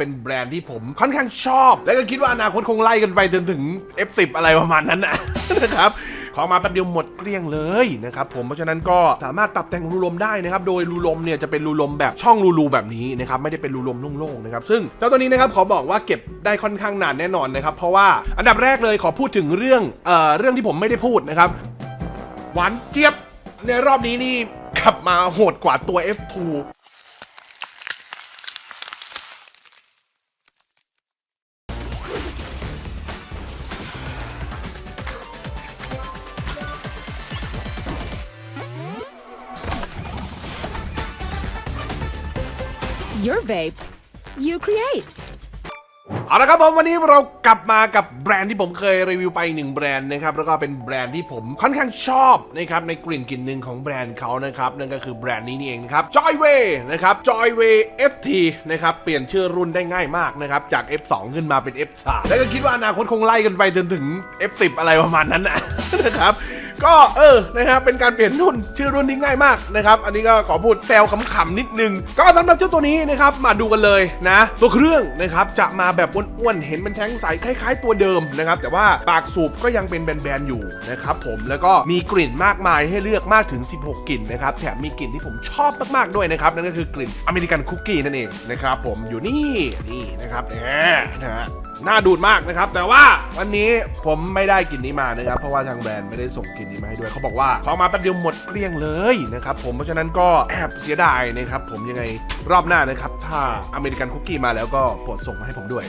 เป็นแบรนด์ที่ผมค่อนข้างชอบ และก็คิดว่าอนาคตคงไล่กันไปจนถึง F10 อะไรประมาณนั้นนะนะครับของมาแป๊บเดียวหมดเกลี้ยงเลยนะครับผมเพราะฉะนั้นก็สามารถปรับแต่งรูลมได้นะครับโดยรูลมเนี่ยจะเป็นรูลมแบบช่องรูรูแบบนี้นะครับไม่ได้เป็นรูลมโล่งๆนะครับซึ่งเจ้าตัวนี้นะครับขอบอกว่าเก็บได้ค่อนข้างนานแน่นอนนะครับเพราะว่าอันดับแรกเลยขอพูดถึงเรื่องเอ่อเรื่องที่ผมไม่ได้พูดนะครับหวานเจี๊ยบในรอบนี้นี่ขับมาโหดกว่าตัว F2 Your vape. You create. เอาละครับผมวันนี้เรากลับมากับแบรนด์ที่ผมเคยรีวิวไปหนึ่งแบรนด์นะครับแล้วก็เป็นแบรนด์ที่ผมค่อนข้างชอบนะครับในกลิ่นกลิ่นหนึ่งของแบรนด์เขานะครับนั่นก็คือแบรนด์นี้นี่เองนะครับ Joyway นะครับ Joyway FT นะครับเปลี่ยนชื่อรุ่นได้ง่ายมากนะครับจาก F2 ขึ้นมาเป็น F3 แล้วก็คิดว่าอนาคตคงไล่กันไปจนถึง F10 อะไรประมาณนั้นนะครับ ก็เออนะครับเป็นการเปลี่ยนรุ่นชื่อรุ่นที่ง่ายมากนะครับอันนี้ก็ขอพูดแซวขำๆนิดนึง ก็สำหรับเจ้าตัวนี้นะครับมาดูกันเลยนะ ตัวเครื่องนะครับจะมาแบบอ้วนๆเห็นเป็นแท้งใสคล้าย ๆ ตัวเดิมนะครับแต่ว่าปากสูบก็ยังเป็นแบนๆอยู่นะครับผมแล้วก็มีกลิ่นมากมายให้เลือกมากถึง 16 กลิ่นนะครับแถมมีกลิ่นที่ผมชอบมากๆด้วยนะครับนั่นก็คือกลิ่นอเมริกันคุกกี้นั่นเองนะครับผมอยู่นี่นี่นะครับแหมนะฮะ น่าดูดมากนะครับ แต่ว่าวันนี้ผมไม่ได้กลิ่นนี้มานะครับ เพราะว่าทางแบรนด์ไม่ได้ส่งกลิ่นนี้มาให้ด้วยเขาบอกว่าของมาแป๊บเดียวหมดเกลี้ยงเลยนะครับผมเพราะฉะนั้นก็แอบเสียดายนะครับผมยังไงรอบหน้านะครับ ถ้าอเมริกันคุกกี้มาแล้วก็โปรดส่งมาให้ผมด้วย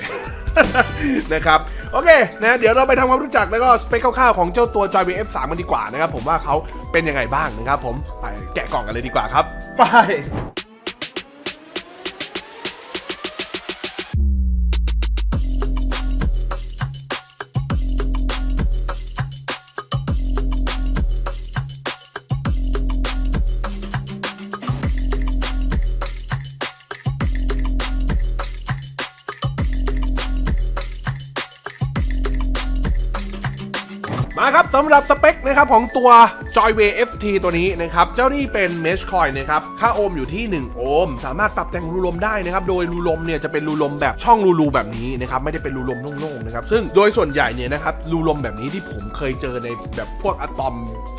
นะครับโอเคนะเดี๋ยวเราไปทำความรู้จักแล้วก็สเปคคร่าวๆของเจ้าตัว Joy BF3 กันดีกว่านะครับผมว่าเขาเป็นยังไงบ้างนะครับผมไปแกะกล่องกันเลยดีกว่าครับไป มาครับสำหรับสเปคนะครับของตัว Joyway FT ตัวนี้นะครับ เจ้านี่เป็น Mesh Coil นะครับ ค่าโอห์มอยู่ที่ 1 โอห์มสามารถปรับแต่งรูลมได้นะครับ โดยรูลมเนี่ยจะเป็นรูลมแบบช่องรูรูแบบนี้นะครับไม่ได้เป็นรูลมโล่งๆนะครับซึ่งโดยส่วนใหญ่เนี่ยนะครับรูลมแบบนี้ที่ผมเคยเจอในแบบพวกอะตอม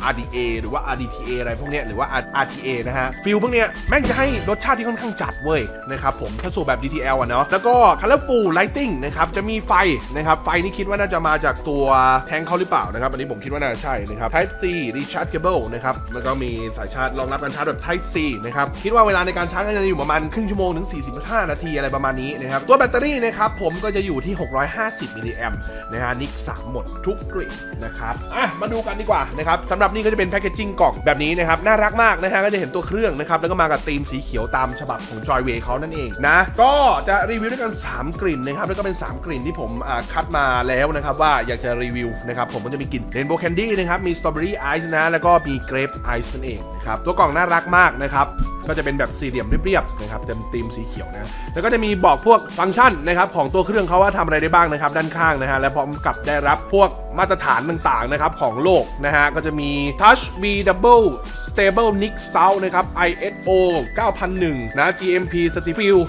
RDA หรือว่า RDTA อะไรพวกเนี้ยหรือว่า RTA นะฮะฟิลพวกเนี้ยแม่งจะให้รสชาติที่ค่อนข้างจัดเว้ยนะครับผมถ้าสูบแบบ DTL อะเนาะแล้วก็ Colorful Lighting นะครับจะมีไฟนะครับไฟนี่คิดว่าน่าจะมาจากตัวแทงเขาหรือเปล่านะครับอันนี้ผมคิดว่าน่าจะใช่นะครับ Type C Rechargeable นะครับแล้วก็มีสายชาร์จรองรับการชาร์จแบบ Type C นะครับคิดว่าเวลาในการชาร์จก็จะอยู่ประมาณครึ่งชั่วโมงถึง 45 นาทีอะไรประมาณนี้นะครับตัวแบตเตอรี่นะครับผมก็จะอยู่ที่ 650 มิลลิแอมนะฮะนิก3หมดทุกกรีดนะครับอะมาดูกันดีกว่านะครับสำหรับนี่ก็จะเป็นแพคเกจิ้งกล่องแบบนี้นะครับน่ารักมากนะฮะก็จะเห็นตัวเครื่องนะครับแล้วก็มากับธีมสีเขียวตามฉบับของ Joyway เขานั่นเองนะก็จะรีวิวด้วยกัน 3 กลิ่นนะครับแล้วก็เป็น 3 กลิ่นที่ผมคัดมาแล้วนะครับว่าอยากจะรีวิวนะครับผมก็จะมีกลิ่น Rainbow Candy นะครับ มี Strawberry Ice นะ แล้วก็มี Grape Ice นั่นเองนะครับ ตัวกล่องน่ารักมากนะครับ ก็จะเป็นแบบสี่เหลี่ยมเรียบๆนะครับเต็มธีมสีเขียวนะ แล้วก็จะมีบอกพวกฟังก์ชันนะครับของตัวเครื่องเขาว่าทำอะไรได้บ้างนะครับด้านข้างนะฮะ และพร้อมกับได้รับพวกมาตรฐานต่างๆนะครับของโลกนะฮะ ก็จะมี Touch B Double Stable Nick Sound นะครับ ISO 9001 นะ GMP Certified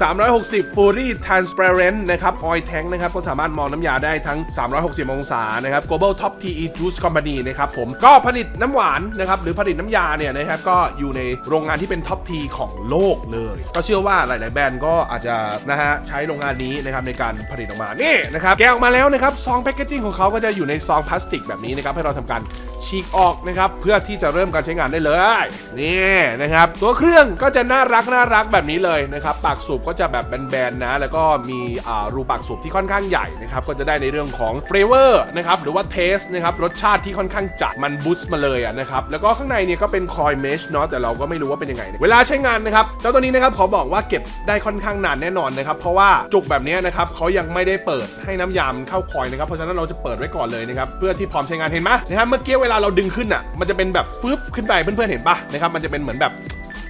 360 Fully Transparent นะครับ Oil Tank นะครับ ก็สามารถมองน้ำยาได้ทั้ง 360 องศานะครับ Global Top TE Juice Company นะครับผมก็ผลิตน้ำหวานนะครับหรือผลิตน้ำยาเนี่ยนะครับก็อยู่ในโรงงานที่เป็นท็อปทีของโลกเลย ก็เชื่อว่าหลาย ๆ แบรนด์ก็อาจจะนะฮะใช้โรงงานนี้นะครับในการผลิตออกมานี่นะครับแกะออกมาแล้วนะครับซองแพคเกจิ้งของเขาก็จะอยู่ในซองพลาสติกแบบนี้นะครับให้เราทำการ ฉีกออกนะครับเพื่อที่จะเริ่มการใช้งานได้เลยนี่นะครับตัวเครื่องก็จะน่ารักน่ารักแบบนี้เลยนะครับปากสูบก็จะแบบแบนๆนะ แล้วก็มีอ่ารูปากสูบที่ค่อนข้างใหญ่นะครับก็จะได้ในเรื่องของเฟรเวอร์นะครับหรือว่าเทสนะครับรสชาติที่ค่อนข้างจัดมันบูสต์มาเลยอะนะครับแล้วก็ข้างในเนี่ยก็เป็นคอยเมชเนาะแต่เราก็ไม่รู้ว่าเป็นยังไง เวลาใช้งานนะครับเจ้าตัวนี้นะครับขอบอกว่าเก็บได้ค่อนข้างนานแน่นอนนะครับเพราะว่าจุกแบบนี้นะครับเขายังไม่ได้เปิดให้น้ำยามเข้าคอยนะครับเพราะฉะนั้นเราจะเปิดไว้ก่อนเลยนะครับเพื่อที่พร้อมใช้งานเห็นไหมนะครับเมื่อกี้เวลาเราดึงขึ้นอะ มันจะเป็นแบบฟึบขึ้นไปเพื่อนๆเห็นปะนะครับ มันจะเป็นเหมือนแบบ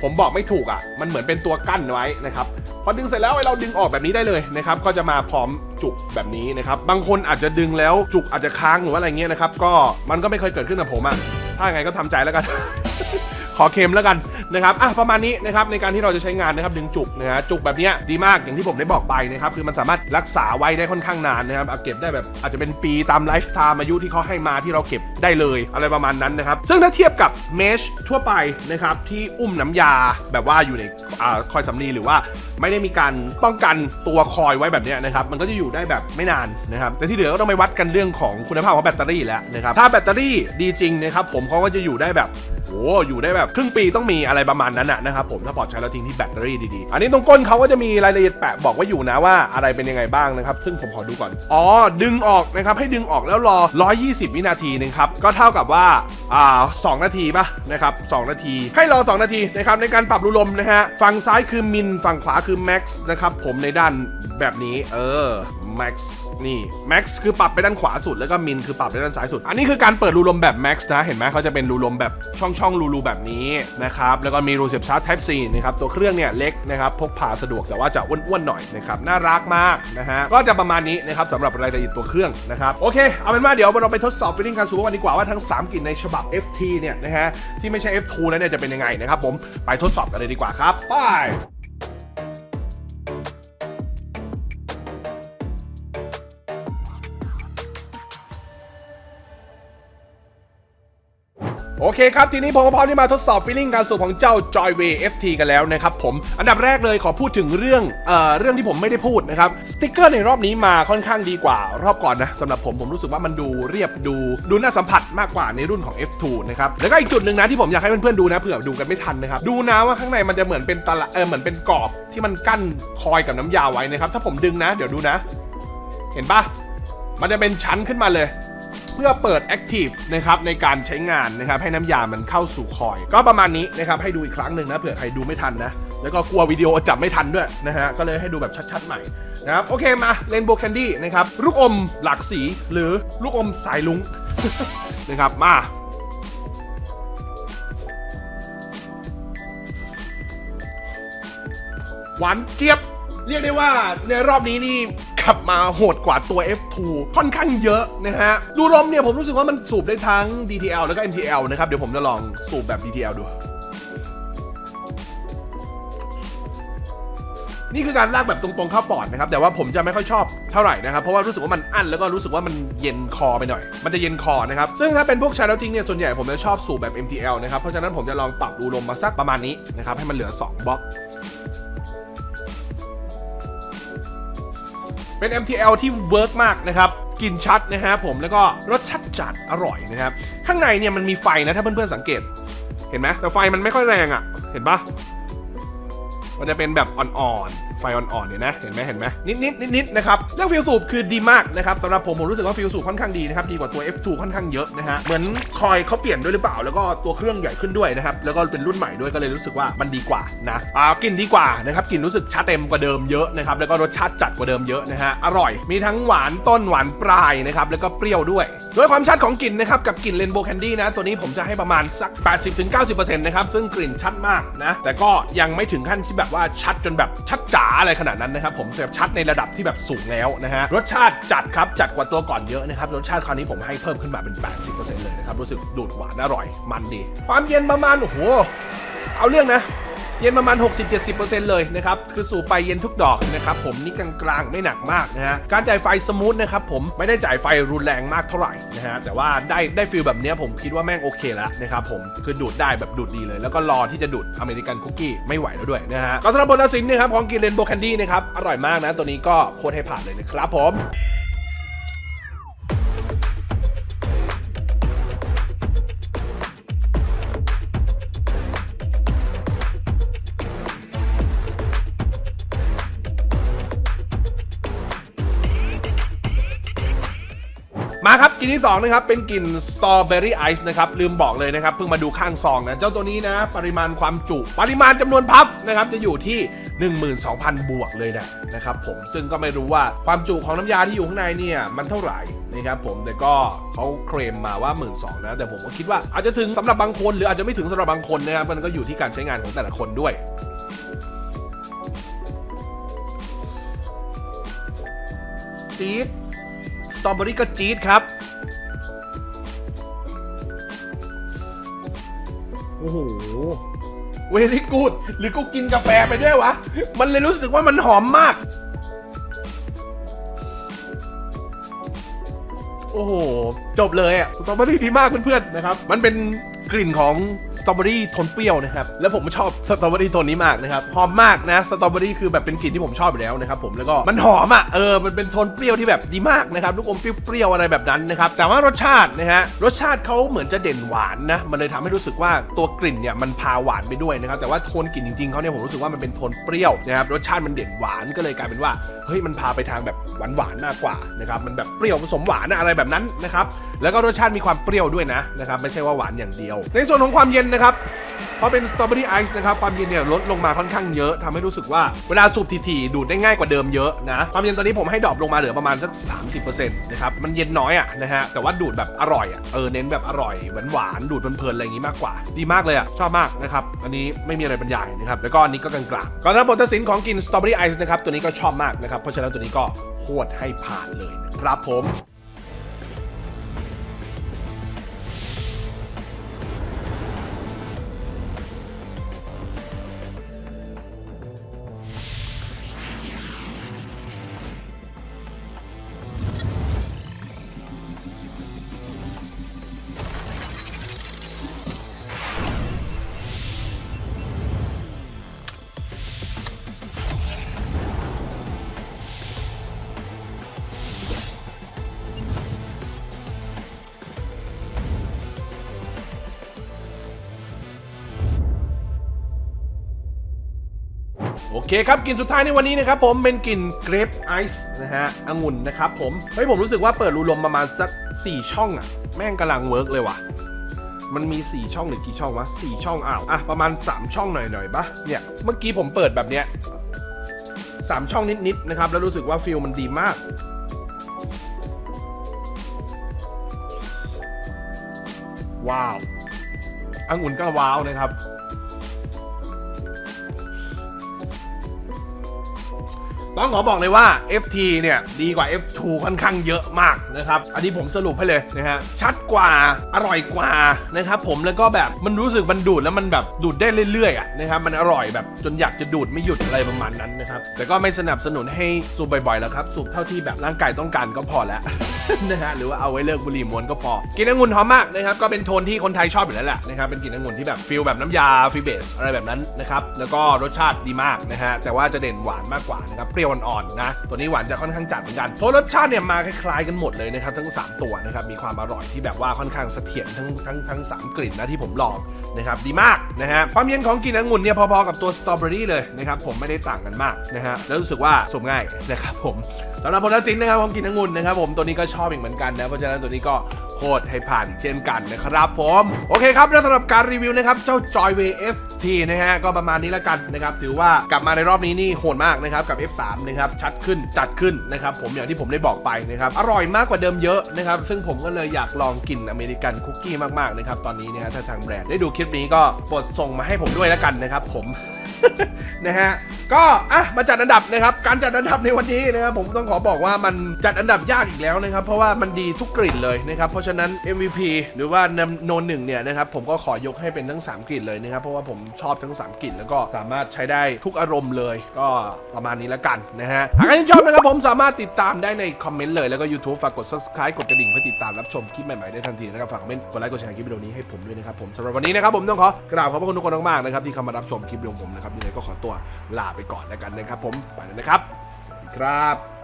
ผมบอกไม่ถูกอะ มันเหมือนเป็นตัวกั้นไว้นะครับ พอดึงเสร็จแล้วเราดึงออกแบบนี้ได้เลยนะครับ ก็จะมาพร้อมจุกแบบนี้นะครับ บางคนอาจจะดึงแล้วจุกอาจจะค้างหรือว่าอะไรเงี้ยนะครับ ก็มันก็ไม่เคยเกิดขึ้นกับผมอะ ถ้าไงก็ทำใจแล้วกัน ขอเค็มแล้วกันนะครับอะประมาณนี้นะครับในการที่เราจะใช้งานนะครับดึงจุกนะฮะจุกแบบนี้ดีมากอย่างที่ผมได้บอกไปนะครับคือมันสามารถรักษาไว้ได้ค่อนข้างนานนะครับเอาเก็บได้แบบอาจจะเป็นปีตามไลฟ์ไทม์อายุที่เขาให้มาที่เราเก็บได้เลยอะไรประมาณนั้นนะครับซึ่งถ้าเทียบกับเมชทั่วไปนะครับที่อุ้มน้ำยาแบบว่าอยู่ในอ่าคอยสำลีหรือว่าไม่ได้มีการป้องกันตัวคอยไว้แบบนี้นะครับมันก็จะอยู่ได้แบบไม่นานนะครับแต่ที่เหลือก็ต้องไปวัดกันเรื่องของคุณภาพของแบตเตอรี่แล้วนะครับถ้าแบตเตอรี่ดีจริงนะครับผมเขาก็จะอยู่ได้แบบโอ้อยู่ได้แบบครึ่งปีต้องมีอะไรประมาณนั้นนะนะครับผมถ้าปลอดใช้แล้วทิ้งที่แบตเตอรี่ดีๆ อันนี้ตรงก้นเขาก็จะมีรายละเอียดแปะบอกไว่าอยู่นะว่าอะไรเป็นยังไงบ้างนะครับ ซึ่งผมขอดูก่อน อ๋อ ดึงออกนะครับ ให้ดึงออกแล้วรอ 120 วินาทีนะครับ ก็เท่ากับว่า อ่า2นาทีป่ะนะครับ2นาที ให้รอ 2 นาทีนะครับในการปรับรูลมนะฮะ ฝั่งซ้ายคือมิน ฝั่งขวาคือแม็กซ์นะครับผมในด้านแบบนี้ เออ Max นี่ Max คือปรับไปด้านขวาสุดแล้วก็มินคือปรับไปด้านซ้ายสุด อันนี้คือการเปิดรูลมแบบ Max นะเห็นไหมเขาจะเป็นรูลมแบบช่องช่องรูรูแบบนี้นะครับแล้วก็มีรูเสียบชาร์จ Type C นะครับตัวเครื่องเนี่ยเล็กนะครับพกพาสะดวกแต่ว่าจะอ้วนๆหน่อยนะครับน่ารักมากนะฮะก็จะประมาณนี้นะครับสำหรับรายละเอียดตัวเครื่องนะครับโอเคเอาเป็นว่าเดี๋ยวเราไปทดสอบฟิลลิ่งการสูบกันดีกว่าว่าทั้ง 3กลิ่นในฉบับ FT เนี่ยนะฮะที่ไม่ใช่ F2 นั้นเนี่ยจะเป็นยังไงนะครับผมไปทดสอบกันเลยดีกว่าครับไป เคครับ ทีนี้ผมก็พร้อมที่มาทดสอบฟีลลิ่งการสูบของเจ้า Joyway FT กันแล้วนะครับผมอันดับแรกเลยขอพูดถึงเรื่องเอ่อเรื่องที่ผมไม่ได้พูดนะครับสติกเกอร์ในรอบนี้มาค่อนข้างดีกว่ารอบก่อนนะสำหรับผมผมรู้สึกว่ามันดูเรียบดูดูน่าสัมผัสมากกว่าในรุ่นของ F2 นะครับแล้วก็อีกจุดหนึ่งนะที่ผมอยากให้เพื่อนๆดูนะเผื่อดูกันไม่ทันนะครับดูนะว่าข้างในมันจะเหมือนเป็นตะละเออเหมือนเป็นกรอบที่มันกั้นคอยกับน้ำยาไว้นะครับถ้าผมดึงนะ เดี๋ยวดูนะ เห็นปะมันจะเป็นชั้นขึ้นมาเลย เพื่อเปิด Active นะครับในการใช้งานนะครับให้น้ำยามันเข้าสู่คอย ก็ประมาณนี้นะครับให้ดูอีกครั้งหนึ่งนะเผื่อใครดูไม่ทันนะ แล้วก็กลัววิดีโอจับไม่ทันด้วยนะฮะก็เลยให้ดูแบบชัดๆใหม่นะครับโอเคมาเลนโบ w คนดี้นะครับลูกอมหลากสีหรือลูกอมสายลุงนะครับมาหวานเจี๊ยบเรียกได้ว่าในรอบนี้นี่ ขับมาโหดกว่าตัว F2 ค่อนข้างเยอะนะฮะรูลมเนี่ยผมรู้สึกว่ามันสูบได้ทั้ง DTL แล้วก็ MTL นะครับ เดี๋ยวผมจะลองสูบแบบ DTL ดูนี่คือการลากแบบตรงๆเข้าปอดนะครับ แต่ว่าผมจะไม่ค่อยชอบเท่าไหร่นะครับ เพราะว่ารู้สึกว่ามันอั้นแล้วก็รู้สึกว่ามันเย็นคอไปหน่อย มันจะเย็นคอนะครับ ซึ่งถ้าเป็นพวกชาร์ลทิ้งเนี่ย ส่วนใหญ่ผมจะชอบสูบแบบ MTL นะครับ เพราะฉะนั้นผมจะลองปรับรูลมมาสักประมาณนี้นะครับ ให้มันเหลือ 2บล็อก เป็น MTL ที่เวิร์กมากนะครับกลิ่นชัดนะฮะผมแล้วก็รสชัดจัดอร่อยนะครับ ข้างในเนี่ยมันมีไฟนะถ้าเพื่อนๆสังเกต เห็นไหมแต่ไฟมันไม่ค่อยแรงอะ่ะ เห็นปะมันจะเป็นแบบอ่อนๆ ไฟอ่อนๆเนี่ยนะเห็นไหมเห็นไหมนิดๆนิดๆนะครับเรื่องฟิลสูบคือดีมากนะครับสำหรับผมผมรู้สึกว่าฟิลสูบค่อนข้างดีนะครับดีกว่าตัว F2 ค่อนข้างเยอะนะฮะเหมือนคอยเขาเปลี่ยนด้วยหรือเปล่า แล้วก็ตัวเครื่องใหญ่ขึ้นด้วยนะครับแล้วก็เป็นรุ่นใหม่ด้วยก็เลยรู้สึกว่ามันดีกว่านะอ่ากลิ่นดีกว่านะครับกลิ่นรู้สึกชัดเต็มกว่าเดิมเยอะนะครับแล้วก็รสชาติจัดกว่าเดิมเยอะนะฮะอร่อยมีทั้งหวานต้นหวานปลายนะครับแล้วก็เปรี้ยวด้วยโดยความชัดของกลิ่นนะครับกับกลิ่นเลนโบว์แคนดี้นะตัวนี้ผมจะให้ประมาณสัก 80-90%นะครับซึ่งกลิ่นชัดมากนะแต่ก็ยังไม่ถึงขั้นที่แบบว่าชัดจนแบบชัดจ๋าอะไรขนาดนั้นนะครับผมแต่ชัดในระดับที่แบบสูงแล้วนะฮะรสชาติจัดครับจัดกว่าตัวก่อนเยอะนะครับรสชาติคราวนี้ผมให้เพิ่มขึ้นมาเป็น 80%เลยนะครับรู้สึกดูดหวานอร่อยมันดี ความเย็นประมาณโอ้โหเอาเรื่องนะ เย็นประมาณ 60-70%เลยนะครับ คือสูบไปเย็นทุกดอกนะครับผมนี่กลางๆไม่หนักมากนะฮะ การจ่ายไฟสมูทนะครับผมไม่ได้จ่ายไฟรุนแรงมากเท่าไหร่นะฮะ แต่ว่าได้ได้ฟีลแบบเนี้ยผมคิดว่าแม่งโอเคแล้วนะครับผมคือดูดได้แบบดูดดีเลย แล้วก็รอที่จะดูดอเมริกันคุกกี้ไม่ไหวแล้วด้วยนะฮะก็สำหรับบนตัดสินนะครับของกินเลนโบแคนดี้นะครับอร่อยมากนะตัวนี้ก็โคตรให้ผ่านเลยนะครับผม มาครับกลิ่นที่2นะครับเป็นกลิ่นสตรอเบอรี่ไอซ์นะครับลืมบอกเลยนะครับเพิ่งมาดูข้างซองนะเจ้าตัวนี้นะ ปริมาณความจุ ปริมาณจำนวนพัฟนะครับจะอยู่ที่ 12,000 บวกเลยนะนะครับผมซึ่งก็ไม่รู้ว่าความจุของน้ำยาที่อยู่ข้างในเนี่ยมันเท่าไหร่นะครับผมแต่ก็เขาเคลมมาว่า 1 2ื่นนะแต่ผมก็คิดว่าอาจจะถึงสำหรับบางคน หรืออาจจะไม่ถึงสำหรับบางคนนะครับมันก็อยู่ที่การใช้งานของแต่ละคนด้วยจี๊ด ตรอเบอรี่ก็จี๊ดครับ โอ้โห เวลี่กูด หรือกูกินกาแฟไปด้วยวะ มันเลยรู้สึกว่ามันหอมมาก โอ้โห จบเลยอะสตรอเบอรี่ดีมากเพื่อนๆนะครับ มันเป็น กลิ่นของสตรอเบอรี่ทนเปรี้ยวนะครับ แล้วผมชอบสตรอเบอรี่โทนนี้มากนะครับ หอมมากนะ สตรอเบอรี่คือแบบเป็นกลิ่นที่ผมชอบอยู่แล้วนะครับผม แล้วก็มันหอมอะ เออ มันเป็นโทนเปรี้ยวที่แบบดีมากนะครับลูกอมเปรี้ยวๆอะไรแบบนั้นนะครับ แต่ว่ารสชาตินะฮะ รสชาติเขาเหมือนจะเด่นหวานนะ มันเลยทำให้รู้สึกว่าตัวกลิ่นเนี่ยมันพาหวานไปด้วยนะครับ แต่ว่าโทนกลิ่นจริงๆเขาเนี่ยผมรู้สึกว่ามันเป็นโทนเปรี้ยวนะครับ รสชาติมันเด่นหวานก็เลยกลายเป็นว่า เฮ้ย มันพาไปทางแบบหวานๆมากกว่านะครับ มันแบบเปรี้ยวผสมหวานอะอะไรแบบนั้นนะครับ แล้วก็รสชาติมีความเปรี้ยวด้วยนะนะครับ ไม่ใช่ว่าหวานอย่างเดียวในส่วนของความเย็นนะครับเพราะเป็นสตรอเบอรี่ไอซ์นะครับ ความเย็นเนี่ยลดลงมาค่อนข้างเยอะทำให้รู้สึกว่าเวลาสูบทีๆดูดได้ง่ายกว่าเดิมเยอะนะ ความเย็นตอนนี้ผมให้ดรอปลงมาเหลือประมาณสัก 30%นะครับ มันเย็นน้อยอะนะฮะ แต่ว่าดูดแบบอร่อยอะเออ เน้นแบบอร่อยหวานหวานๆดูดเพลินๆอะไรอย่างงี้มากกว่า ดีมากเลยอะชอบมากนะครับ อันนี้ไม่มีอะไรบรรยายนะครับ แล้วก็อันนี้ก็กลางๆก่อนหรับบทตัดสินของกินสตรอเบอรี่ไอซ์นะครับ ตัวนี้ก็ชอบมากนะครับ เพราะฉะนั้นตัวนี้ก็โคตรให้ผ่านเลยนะครับผม เคครับกลิ่นสุดท้ายในวันนี้นะครับผมเป็นกลิ่นเกรปไอซ์นะฮะองุ่นนะครับผมเฮ้ยผมรู้สึกว่าเปิดรูลมประมาณสัก 4 ช่องอะแม่งกำลังเวิร์กเลยว่ะมันมี 4 ช่องหรือกี่ช่องวะ4ช่องอ้าวอะประมาณ 3 ช่องหน่อยๆปะเนี่ยเมื่อกี้ผมเปิดแบบเนี้ยสามช่องนิดๆนะครับ แล้วรู้สึกว่าฟิลมันดีมาก ว้าวองุ่นก็ว้าวนะครับ ต้องขอบอกเลยว่า FT เนี่ยดีกว่า F2 ค่อนข้างเยอะมากนะครับ อันนี้ผมสรุปให้เลยนะฮะ ชัดกว่า อร่อยกว่านะครับผม แล้วก็แบบมันรู้สึกมันดูดแล้วมันแบบดูดได้เรื่อยๆอะนะครับ มันอร่อยแบบจนอยากจะดูดไม่หยุดอะไรประมาณนั้นนะครับ แต่ก็ไม่สนับสนุนให้สูบบ่อยๆแล้วครับ สูบเท่าที่แบบร่างกายต้องการก็พอแล้วนะฮะ หรือว่าเอาไว้เลิกบุหรี่มวนก็พอ กินองุ่นหอมมากนะครับ ก็เป็นโทนที่คนไทยชอบอยู่แล้วแหละนะครับ เป็นกลิ่นองุ่นที่แบบฟิลแบบน้ำยาฟรีเบสอะไรแบบนั้นนะครับ แล้วก็รสชาติดีมากนะฮะ แต่ว่าจะเด่นหวานมากกว่านะครับเปรี้ยวอ่อนๆนะ ตัวนี้หวานจะค่อนข้างจัดเหมือนกันโทรสชาติเนี่ยมาคล้ายๆกันหมดเลยนะครับทั้ง 3 ตัวนะครับมีความอร่อยที่แบบว่าค่อนข้างเสถียรทั้งทั้งทั้งสามกลิ่นนะที่ผมลองนะครับดีมากนะฮะความเย็นของกลิ่นองุ่นเนี่ยพอๆกับตัวสตรอเบอรี่เลยนะครับผมไม่ได้ต่างกันมากนะฮะแล้วรู้สึกว่าสูบง่ายนะครับผมสำหรับผลตัดสินนะครับของกินองุ่นนะครับผมตัวนี้ก็ชอบอีกเหมือนกันนะเพราะฉะนั้นตัวนี้ก็โคตรให้ผ่านเช่นกันนะครับผมโอเคครับแล้วสำหรับการรีวิวนะครับเจ้า Joyway FT นะฮะก็ประมาณนี้แล้วกันนะครับถือว่ากลับมาในรอบนี้นี่โหดมากนะครับกับ F3 นะครับชัดขึ้นจัดขึ้นนะครับผมอย่างที่ผมได้บอกไปนะครับอร่อยมากกว่าเดิมเยอะนะครับซึ่งผมก็เลยอยากลองกินอเมริกันคุกกี้มากๆนะครับตอนนี้นะฮะถ้าทางแบรนด์ได้ดูคลิปนี้ก็โปรดส่งมาให้ผมด้วยแล้วกันนะครับผม นะฮะก็อะมาจัดอันดับนะครับการจัดอันดับในวันนี้นะครับผมต้องขอบอกว่ามันจัดอันดับยากอีกแล้วนะครับ เพราะว่ามันดีทุกกลิ่นเลยนะครับเพราะฉะนั้น MVP หรือว่านโนนหนึ่งเนี่ยนะครับผมก็ขอยกให้เป็นทั้ง 3กลิ่นเลยนะครับเพราะว่าผมชอบทั้ง 3กลิ่นแล้วก็สามารถใช้ได้ทุกอารมณ์เลย ก็ประมาณนี้แล้วกันนะฮะหากใครชอบนะครับผมสามารถติดตามได้ในคอมเมนต์เลยแล้วก็ YouTube ฝากกด subscribe กดกระดิ่งเพื่อติดตามรับชมคลิปใหม่ๆได้ทันทีนะครับฝากคอมเมนต์กดไลค์กดแชร์คลิปวิดีโอนี้ให้ผมด้วยนะครับผมสำหรับวันนี้นะครับผมต้องขอกราบขอบพระคุณทุกคนมากๆนะครับที่เข้ามารับชมคลิปวิดีโอผมนะครับยังไงก็ขอตัวลาไปก่อนแล้วกันนะครับผมไปแล้วนะครับ สวัสดีครับ